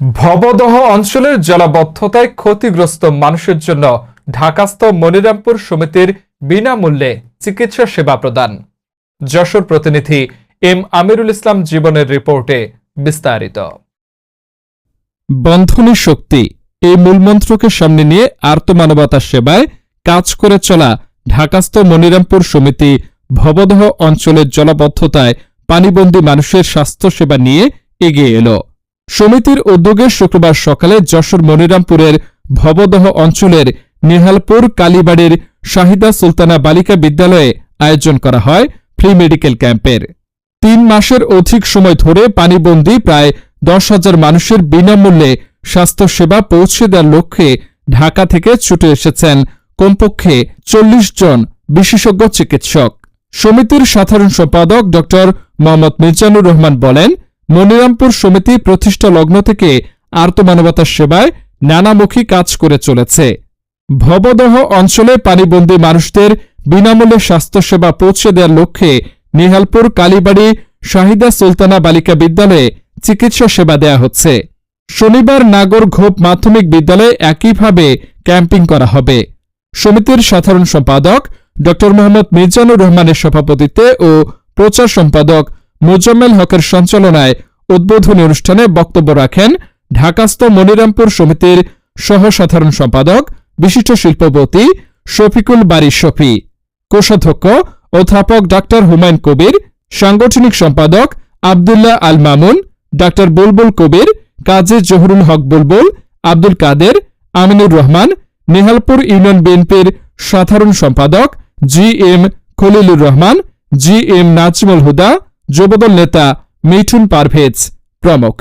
ভবদহ অঞ্চলের জলাবদ্ধতায় ক্ষতিগ্রস্ত মানুষের জন্য ঢাকাস্থ মনিরামপুর সমিতির বিনামূল্যে চিকিৎসা সেবা প্রদান। যশোর প্রতিনিধি এম আমিরুল ইসলাম জীবনের রিপোর্টে বিস্তারিত। বন্ধনী শক্তি, এই মূলমন্ত্রকে সামনে নিয়ে আর্তমানবতার সেবায় কাজ করে চলা ঢাকাস্থ মনিরামপুর সমিতি ভবদহ অঞ্চলের জলাবদ্ধতায় পানিবন্দী মানুষের স্বাস্থ্যসেবা নিয়ে এগিয়ে এলো। সমিতির উদ্যোগে শুক্রবার সকালে যশোর মনিরামপুরের ভবদহ অঞ্চলের নেহালপুর কালীবাড়ির শাহিদা সুলতানা বালিকা বিদ্যালয়ে আয়োজন করা হয় ফ্রি মেডিকেল ক্যাম্পের। তিন মাসের অধিক সময় ধরে পানিবন্দী প্রায় দশ হাজার মানুষের বিনামূল্যে স্বাস্থ্যসেবা পৌঁছে দেওয়ার লক্ষ্যে ঢাকা থেকে ছুটে এসেছেন কমপক্ষে চল্লিশ জন বিশেষজ্ঞ চিকিৎসক। সমিতির সাধারণ সম্পাদক ড মোহাম্মদ মির্জানুর রহমান বলেন মনিরামপুর সমিতি প্রতিষ্ঠা লগ্ন থেকে আর্তমানবতার সেবায় নানামুখী কাজ করে চলেছে। ভবদহ অঞ্চলে পানিবন্দী মানুষদের বিনামূল্যে স্বাস্থ্যসেবা পৌঁছে দেওয়ার লক্ষ্যে নিহালপুর কালীবাড়ি শাহিদা সুলতানা বালিকা বিদ্যালয়ে চিকিৎসা সেবা দেয়া হচ্ছে। শনিবার নাগর ঘোপ মাধ্যমিক বিদ্যালয়ে একইভাবে ক্যাম্পিং করা হবে। সমিতির সাধারণ সম্পাদক ড. মোহাম্মদ মির্জানুর রহমানের সভাপতিত্বে ও প্রচার সম্পাদক মোজাম্মেল হকের সঞ্চালনায় উদ্বোধনী অনুষ্ঠানে বক্তব্য রাখেন ঢাকাস্থ মনিরামপুর সমিতির সহ সাধারণ সম্পাদক, বিশিষ্ট শিল্পপতি শফিকুল বারি শফি, কোষাধ্যক্ষ, অধ্যাপক ডাক্তার হুমায়ুন কবির, সাংগঠনিক সম্পাদক আবদুল্লাহ আল মামুন, ডাক্তার বুলবুল কবির, কাজী জহুরুল হক বুলবুল, আব্দুল কাদের, আমিনুর রহমান, নেহালপুর ইউনিয়ন বিএনপির সাধারণ সম্পাদক G M Khalilur Rahman, G M Nazmul Huda Jubodal নেতা মিঠুন পারভেজ প্রমুখ।